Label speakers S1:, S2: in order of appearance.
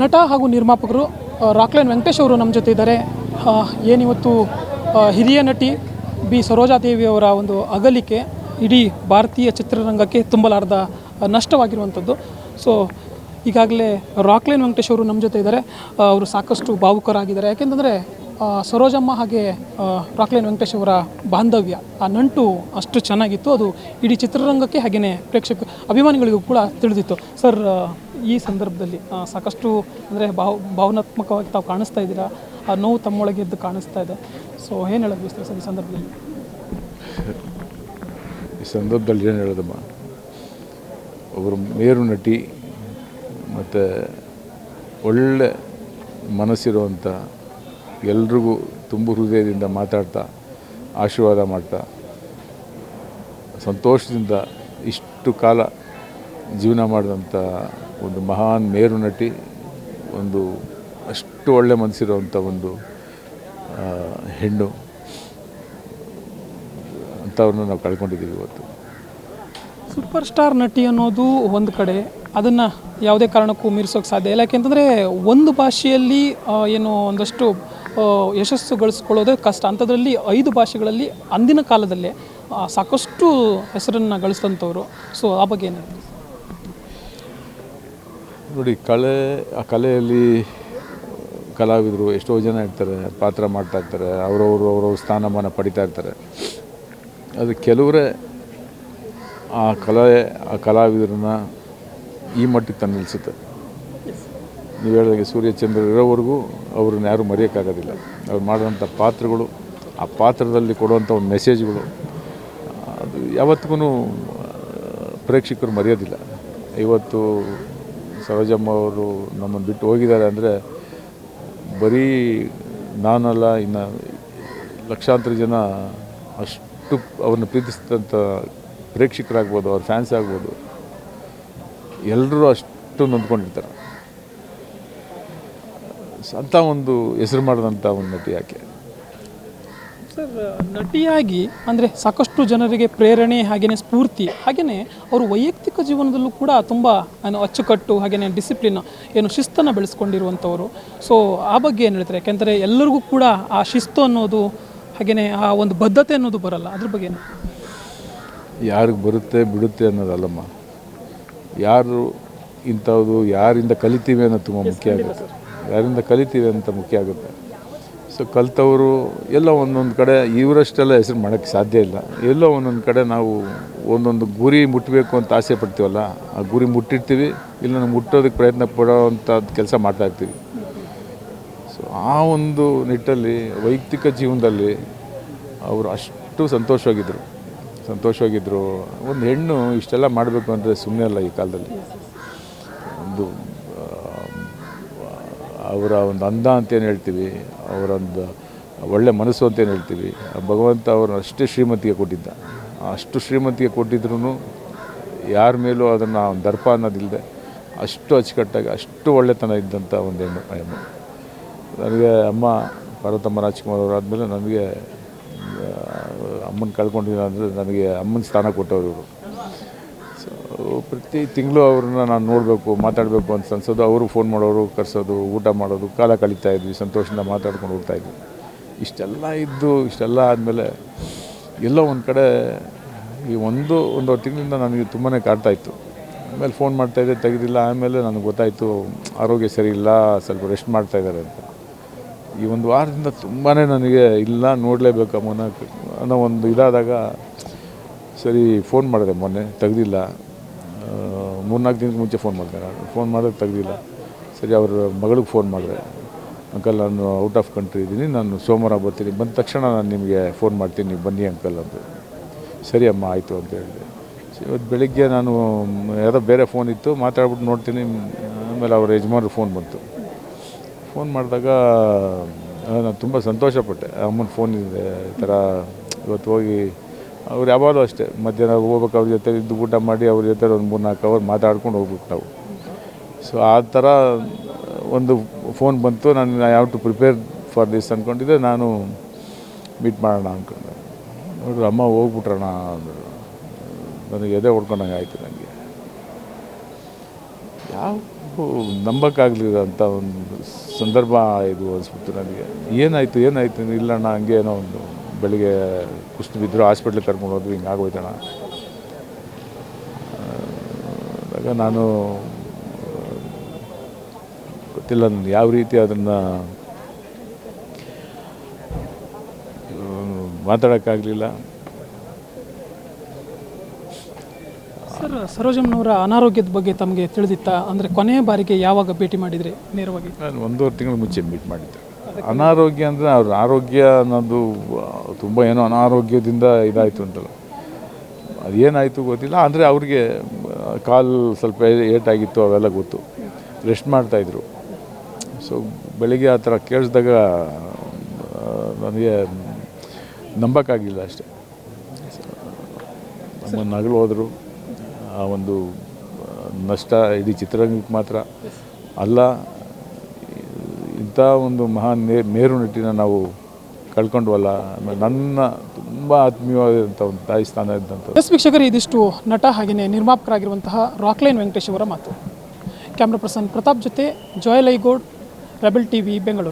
S1: ನಟ ಹಾಗೂ ನಿರ್ಮಾಪಕರು ರಾಕ್ಲೈನ್ ವೆಂಕಟೇಶ್ ಅವರು ನಮ್ಮ ಜೊತೆ ಇದ್ದಾರೆ. ಏನಿವತ್ತು ಹಿರಿಯ ನಟಿ ಬಿ ಸರೋಜಾದೇವಿಯವರ ಒಂದು ಅಗಲಿಕೆ ಇಡೀ ಭಾರತೀಯ ಚಿತ್ರರಂಗಕ್ಕೆ ತುಂಬಲಾರದ ನಷ್ಟವಾಗಿರುವಂಥದ್ದು ಸೊ ಈಗಾಗಲೇ ರಾಕ್ಲೈನ್ ವೆಂಕಟೇಶ್ ಅವರು ನಮ್ಮ ಜೊತೆ ಇದ್ದಾರೆ. ಅವರು ಸಾಕಷ್ಟು ಭಾವುಕರಾಗಿದ್ದಾರೆ. ಯಾಕೆಂತಂದರೆ ಸರೋಜಮ್ಮ ಹಾಗೆ ರಾಕ್ಲೈನ್ ವೆಂಕಟೇಶ್ ಅವರ ಬಾಂಧವ್ಯ, ಆ ನಂಟು ಅಷ್ಟು ಚೆನ್ನಾಗಿತ್ತು. ಅದು ಇಡೀ ಚಿತ್ರರಂಗಕ್ಕೆ ಹಾಗೆಯೇ ಪ್ರೇಕ್ಷಕ ಅಭಿಮಾನಿಗಳಿಗೂ ಕೂಡ ತಿಳಿದಿತ್ತು. ಸರ್ ಈ ಸಂದರ್ಭದಲ್ಲಿ ಸಾಕಷ್ಟು ಅಂದರೆ ಭಾವ, ಭಾವನಾತ್ಮಕವಾಗಿ ತಾವು ಕಾಣಿಸ್ತಾ ಇದ್ದೀರಾ? ಆ ನೋವು ತಮ್ಮೊಳಗೆ ಎದ್ದು ಕಾಣಿಸ್ತಾ ಇದೆ. ಸೊ ಏನು ಹೇಳೋದು ಬಿಸ್ತಾರೆ ಸರ್ ಈ ಸಂದರ್ಭದಲ್ಲಿ?
S2: ಈ ಸಂದರ್ಭದಲ್ಲಿ ಏನು ಹೇಳೋದಮ್ಮ ಒಬ್ಬರು ಮೇರು ನಟಿ, ಮತ್ತು ಒಳ್ಳೆ ಮನಸ್ಸಿರುವಂಥ ಎಲ್ರಿಗೂ ತುಂಬ ಹೃದಯದಿಂದ ಮಾತಾಡ್ತಾ, ಆಶೀರ್ವಾದ ಮಾಡ್ತಾ, ಸಂತೋಷದಿಂದ ಇಷ್ಟು ಕಾಲ ಜೀವನ ಮಾಡಿದಂಥ ಒಂದು ಮಹಾನ್ ಮೇರು ನಟಿ, ಒಂದು ಅಷ್ಟು ಒಳ್ಳೆ ಮನಸ್ಸಿರುವಂಥ ಒಂದು ಹೆಣ್ಣು, ಅಂಥವ್ರನ್ನ ನಾವು ಕಳ್ಕೊಂಡಿದ್ದೀವಿ ಇವತ್ತು.
S1: ಸೂಪರ್ ಸ್ಟಾರ್ ನಟಿ ಅನ್ನೋದು ಒಂದು ಕಡೆ, ಅದನ್ನು ಯಾವುದೇ ಕಾರಣಕ್ಕೂ ಮೀರಿಸೋಕೆ ಸಾಧ್ಯ ಇಲ್ಲ. ಯಾಕೆಂತಂದರೆ ಒಂದು ಭಾಷೆಯಲ್ಲಿ ಏನು ಒಂದಷ್ಟು ಯಶಸ್ಸು ಗಳಿಸ್ಕೊಳ್ಳೋದೇ ಕಷ್ಟ. ಅಂಥದ್ರಲ್ಲಿ ಐದು ಭಾಷೆಗಳಲ್ಲಿ ಅಂದಿನ ಕಾಲದಲ್ಲೇ ಸಾಕಷ್ಟು ಹೆಸರನ್ನು ಗಳಿಸಿದಂಥವ್ರು. ಸೊ, ಆ ಬಗ್ಗೆ ಏನು
S2: ನೋಡಿ, ಕಲೆ, ಆ ಕಲೆಯಲ್ಲಿ ಕಲಾವಿದರು ಎಷ್ಟೋ ಜನ ಇರ್ತಾರೆ, ಪಾತ್ರ ಮಾಡ್ತಾ ಇರ್ತಾರೆ, ಅವರವರು ಅವರವ್ರ ಸ್ಥಾನಮಾನ ಪಡಿತಾ ಇರ್ತಾರೆ. ಅದು ಕೆಲವರೇ ಆ ಕಲೆ, ಆ ಕಲಾವಿದರನ್ನ ಈ ಮಟ್ಟಿಗೆ ತಂದು ನಿಲ್ಲಿಸುತ್ತೆ ನೀವು ಹೇಳಿದಾಗೆ ಸೂರ್ಯಚಂದ್ರ ಇರೋವರೆಗೂ ಅವ್ರನ್ನ ಯಾರೂ ಮರೆಯೋಕ್ಕಾಗೋದಿಲ್ಲ. ಅವ್ರು ಮಾಡಿದಂಥ ಪಾತ್ರಗಳು, ಆ ಪಾತ್ರದಲ್ಲಿ ಕೊಡುವಂಥ ಒಂದು ಮೆಸೇಜ್ಗಳು ಅದು ಯಾವತ್ತಿಗೂ ಪ್ರೇಕ್ಷಕರು ಮರೆಯೋದಿಲ್ಲ. ಇವತ್ತು ಸರೋಜಮ್ಮ ಅವರು ನಮ್ಮನ್ನು ಬಿಟ್ಟು ಹೋಗಿದ್ದಾರೆ ಅಂದರೆ, ಬರೀ ನಾನಲ್ಲ, ಇನ್ನು ಲಕ್ಷಾಂತರ ಜನ ಅಷ್ಟು ಅವ್ರನ್ನ ಪ್ರೀತಿಸಿದಂಥ ಪ್ರೇಕ್ಷಕರಾಗ್ಬೋದು, ಅವ್ರ ಫ್ಯಾನ್ಸ್ ಆಗ್ಬೋದು, ಎಲ್ಲರೂ ಅಷ್ಟು ನೊಂದ್ಕೊಂಡಿರ್ತಾರೆ. ಅಂಥ ಒಂದು ಹೆಸರು ಮಾಡಿದಂಥ ಒಂದು ನಟಿ ಯಾಕೆ?
S1: ಸರ್ ನಟಿಯಾಗಿ ಅಂದರೆ ಸಾಕಷ್ಟು ಜನರಿಗೆ ಪ್ರೇರಣೆ ಹಾಗೆಯೇ ಸ್ಫೂರ್ತಿ ಹಾಗೆಯೇ ಅವರು ವೈಯಕ್ತಿಕ ಜೀವನದಲ್ಲೂ ಕೂಡ ತುಂಬ ಏನು ಅಚ್ಚುಕಟ್ಟು ಹಾಗೆಯೇ ಡಿಸಿಪ್ಲಿನ್ ಏನು ಶಿಸ್ತನ್ನು ಬೆಳೆಸ್ಕೊಂಡಿರುವಂಥವರು. ಸೊ ಆ ಬಗ್ಗೆ ಏನು ಹೇಳ್ತಾರೆ? ಯಾಕೆಂದರೆ ಎಲ್ಲರಿಗೂ ಕೂಡ ಆ ಶಿಸ್ತು ಅನ್ನೋದು ಹಾಗೆಯೇ ಆ ಒಂದು ಬದ್ಧತೆ ಅನ್ನೋದು ಬರಲ್ಲ. ಅದ್ರ ಬಗ್ಗೆ ಏನು
S2: ಯಾರಿಗೆ ಬರುತ್ತೆ ಬಿಡುತ್ತೆ ಅನ್ನೋದಲ್ಲಮ್ಮ. ಯಾರು ಇಂಥದ್ದು ಯಾರಿಂದ ಕಲಿತೀವಿ ಅನ್ನೋದು ತುಂಬ ಮುಖ್ಯ ಆಗುತ್ತೆ. ಯಾರಿಂದ ಕಲಿತೀವಿ ಅಂತ ಮುಖ್ಯ ಆಗುತ್ತೆ. ಸೊ ಕಲ್ತವರು ಎಲ್ಲೋ ಒಂದೊಂದು ಕಡೆ ಇವರಷ್ಟೆಲ್ಲ ಹೆಸರು ಮಾಡೋಕ್ಕೆ ಸಾಧ್ಯ ಇಲ್ಲ. ಎಲ್ಲೋ ಒಂದೊಂದು ಕಡೆ ನಾವು ಒಂದೊಂದು ಗುರಿ ಮುಟ್ಟಬೇಕು ಅಂತ ಆಸೆ ಪಡ್ತೀವಲ್ಲ, ಆ ಗುರಿ ಮುಟ್ಟಿರ್ತೀವಿ, ಇಲ್ಲ ನಾವು ಮುಟ್ಟೋದಕ್ಕೆ ಪ್ರಯತ್ನ ಪಡೋವಂಥದ್ದು ಕೆಲಸ ಮಾಡ್ತಾ ಇರ್ತೀವಿ. ಸೊ ಆ ಒಂದು ನಿಟ್ಟಲ್ಲಿ, ವೈಯಕ್ತಿಕ ಜೀವನದಲ್ಲಿ ಅವರು ಅಷ್ಟು ಸಂತೋಷವಾಗಿದ್ದರು ಸಂತೋಷವಾಗಿದ್ದರು ಒಂದು ಹೆಣ್ಣು ಇಷ್ಟೆಲ್ಲ ಮಾಡಬೇಕು ಅಂದರೆ ಸುಮ್ಮನೆ ಅಲ್ಲ ಈ ಕಾಲದಲ್ಲಿ. ಒಂದು ಅವರ ಒಂದು ಅಂದ ಅಂತೇನು ಹೇಳ್ತೀವಿ ಅವರೊಂದು ಒಳ್ಳೆ ಮನಸ್ಸು ಅಂತೇನು ಹೇಳ್ತೀವಿ, ಭಗವಂತ ಅವರು ಅಷ್ಟೇ ಶ್ರೀಮಂತಿಗೆ ಕೊಟ್ಟಿದ್ದ. ಅಷ್ಟು ಶ್ರೀಮಂತಿಗೆ ಕೊಟ್ಟಿದ್ರು ಯಾರ ಮೇಲೂ ಅದನ್ನು ದರ್ಪ ಅನ್ನೋದಿಲ್ಲದೆ ಅಷ್ಟು ಅಚ್ಚುಕಟ್ಟಾಗಿ, ಅಷ್ಟು ಒಳ್ಳೆತನ ಇದ್ದಂಥ ಒಂದು ಹೆಣ್ಣು ಹೆಣ್ಣು. ನನಗೆ ಅಮ್ಮ ಪಾರ್ವತಮ್ಮ ರಾಜ್ಕುಮಾರ್ ಅವರಾದಮೇಲೆ ನನಗೆ ಅಮ್ಮನ ಕಳ್ಕೊಂಡಿಲ್ಲ ಅಂದರೆ ನನಗೆ ಅಮ್ಮನ ಸ್ಥಾನ ಕೊಟ್ಟವರು ಇವರು. ಪ್ರತಿ ತಿಂಗಳು ಅವ್ರನ್ನ ನಾನು ನೋಡಬೇಕು, ಮಾತಾಡಬೇಕು ಅಂತ ಅನ್ಸೋದು, ಅವರು ಫೋನ್ ಮಾಡೋರು, ಕರೆಸೋದು, ಊಟ ಮಾಡೋದು, ಕಾಲ ಕಳೀತಾ ಇದ್ವಿ, ಸಂತೋಷದಿಂದ ಮಾತಾಡ್ಕೊಂಡು ಹೋಗ್ತಾ ಇದ್ವಿ. ಇಷ್ಟೆಲ್ಲ ಇದ್ದು, ಇಷ್ಟೆಲ್ಲ ಆದಮೇಲೆ ಎಲ್ಲೋ ಒಂದು ಕಡೆ ಈ ಒಂದು, ಒಂದೂವರೆ ತಿಂಗಳಿಂದ ನನಗೆ ತುಂಬಾ ಕಾಡ್ತಾ ಇತ್ತು. ಆಮೇಲೆ ಫೋನ್ ಮಾಡ್ತಾಯಿದ್ದೆ ತೆಗೆದಿಲ್ಲ, ಆಮೇಲೆ ನನಗೆ ಗೊತ್ತಾಯಿತು, ಆರೋಗ್ಯ ಸರಿ ಇಲ್ಲ, ಸ್ವಲ್ಪ ರೆಸ್ಟ್ ಮಾಡ್ತಾ ಇದ್ದಾರೆ ಅಂತ. ಈ ಒಂದು ವಾರದಿಂದ ತುಂಬಾ ನನಗೆ ಇಲ್ಲ, ನೋಡಲೇಬೇಕು ಅಮ್ಮನ, ಅನ್ನೋ ಒಂದು ಇದಾದಾಗ ಸರಿ ಫೋನ್ ಮಾಡಿದೆ ಮೊನ್ನೆ, ತೆಗ್ದಿಲ್ಲ. ಮೂರ್ನಾಲ್ಕು ದಿನಕ್ಕೆ ಮುಂಚೆ ಫೋನ್ ಮಾಡಿದೆ ನಾನು. ಫೋನ್ ಮಾಡೋದು ತೆಗ್ದಿಲ್ಲ. ಸರಿ, ಅವ್ರ ಮಗಳಿಗೆ ಫೋನ್ ಮಾಡಿದೆ. ಅಂಕಲ್ ನಾನು ಔಟ್ ಆಫ್ ಕಂಟ್ರಿ ಇದ್ದೀನಿ. ನಾನು ಸೋಮವಾರ ಬರ್ತೀನಿ. ಬಂದ ತಕ್ಷಣ ನಾನು ನಿಮಗೆ ಫೋನ್ ಮಾಡ್ತೀನಿ. ನೀವು ಬನ್ನಿ ಅಂಕಲ್ ಅಂತ. ಸರಿ ಅಮ್ಮ, ಆಯಿತು ಅಂತ ಹೇಳಿದೆ. ಇವತ್ತು ಬೆಳಿಗ್ಗೆ ನಾನು, ಯಾರೋ ಬೇರೆ ಫೋನ್ ಇತ್ತು. ಮಾತಾಡ್ಬಿಟ್ಟು ನೋಡ್ತೀನಿ. ಆಮೇಲೆ ಅವ್ರ ಯಜಮಾನ್ರು ಫೋನ್ ಬಂತು. ಫೋನ್ ಮಾಡಿದಾಗ ನಾನು ತುಂಬ ಸಂತೋಷಪಟ್ಟೆ. ಅಮ್ಮನ ಫೋನ್ ಇದೆ, ಈ ಥರ ಇವತ್ತು ಹೋಗಿ ಅವ್ರು ಯಾವಾಗಲೂ ಅಷ್ಟೇ. ಮಧ್ಯಾಹ್ನ ಹೋಗ್ಬೇಕು, ಅವ್ರ ಜೊತೆ ಇದ್ದು ಊಟ ಮಾಡಿ, ಅವ್ರ ಜೊತೆ ಒಂದು ಮೂರು ನಾಲ್ಕು ಅವರ್ ಮಾತಾಡ್ಕೊಂಡು ಹೋಗ್ಬೇಕು ನಾವು. ಸೊ ಆ ಥರ ಒಂದು ಫೋನ್ ಬಂತು. ನಾನು ಯಾವ ಟು ಪ್ರಿಪೇರ್ ಫಾರ್ ದಿಸ್ ಅಂದ್ಕೊಂಡಿದ್ದೆ ನಾನು ಮೀಟ್ ಮಾಡೋಣ ಅಂದ್ಕೊಂಡೆ ನೋಡ್ರಿ ಅಮ್ಮ ಹೋಗ್ಬಿಟ್ರಣ ಅಂದರು. ನನಗೆ ಎದೆ ಹೊಡ್ಕೊಂಡಂಗೆ ಆಯಿತು ನನಗೆ. ಯಾವ ನಂಬಕ್ಕಾಗಲಿಲ್ಲ ಅಂತ ಒಂದು ಸಂದರ್ಭ ಇದು ಅನಿಸ್ಬಿಟ್ಟು ನನಗೆ. ಏನಾಯಿತು ಏನಾಯಿತು, ಇಲ್ಲಣ್ಣ ಹಂಗೆ ಏನೋ ಒಂದು. ಬೆಳಿಗ್ಗೆ ಕುಸ್ತು ಬಿದ್ದರೂ ಹಾಸ್ಪಿಟ್ಲಿಗೆ ಕರ್ಕೊಂಡು ಹೋದ್ವಿ ಹಿಂಗೆ ಆಗೋಯ್ತಣ್ಣ. ಆಗ ನಾನು ಗೊತ್ತಿಲ್ಲ ಯಾವ ರೀತಿ ಅದನ್ನು ಮಾತಾಡೋಕ್ಕಾಗಲಿಲ್ಲ.
S1: ಸರ್ ಸರೋಜಮ್ಮನವರ ಅನಾರೋಗ್ಯದ ಬಗ್ಗೆ ತಮಗೆ ತಿಳಿದಿತ್ತಾ ಅಂದರೆ ಕೊನೆಯ ಬಾರಿಗೆ ಯಾವಾಗ ಭೇಟಿ ಮಾಡಿದ್ರಿ ನೇರವಾಗಿ?
S2: ನಾನು ಒಂದೂವರೆ ತಿಂಗಳು ಮುಂಚೆ ಮೀಟ್ ಮಾಡಿದ್ದೆ. ಅನಾರೋಗ್ಯ ಅಂದರೆ ಅವ್ರ ಆರೋಗ್ಯ ಅನ್ನೋದು ತುಂಬ ಏನೋ ಅನಾರೋಗ್ಯದಿಂದ ಇದಾಯಿತು ಅಂತಲ್ಲ. ಅದೇನಾಯಿತು ಗೊತ್ತಿಲ್ಲ, ಅಂದರೆ ಅವ್ರಿಗೆ ಕಾಲು ಸ್ವಲ್ಪ ಏಟಾಗಿತ್ತು ಅವೆಲ್ಲ ಗೊತ್ತು. ರೆಸ್ಟ್ ಮಾಡ್ತಾಯಿದ್ರು ಸೊ ಬೆಳಿಗ್ಗೆ ಆ ಥರ ಕೇಳಿಸಿದಾಗ ನನಗೆ ನಂಬಕ್ಕಾಗಿಲ್ಲ ಅಷ್ಟೇ. ನಮ್ಮ ನಗಲು ಹೋದರು. ಆ ಒಂದು ನಷ್ಟ ಇಡೀ ಚಿತ್ರರಂಗಕ್ಕೆ ಮಾತ್ರ ಅಲ್ಲ. ಇಂಥ ಒಂದು ಮಹಾನ್ ಮೇರು ನಟಿನ ನಾವು ಕಳ್ಕೊಂಡ್ವಲ್ಲ ನನ್ನ ತುಂಬ ಆತ್ಮೀಯವಾದಂಥ ಒಂದು ತಾಯಿ ಸ್ಥಾನ ಇದ್ದಂಥ
S1: ಎಸ್ ವೀಕ್ಷಕರು, ಇದಿಷ್ಟು ನಟ ಹಾಗೆಯೇ ನಿರ್ಮಾಪಕರಾಗಿರುವಂತಹ ರಾಕ್ಲೈನ್ ವೆಂಕಟೇಶ್ ಅವರ ಮಾತು. ಕ್ಯಾಮ್ರಾ ಪರ್ಸನ್ ಪ್ರತಾಪ್ ಜೊತೆ Joel Aigod rebel TV, Bengaluru.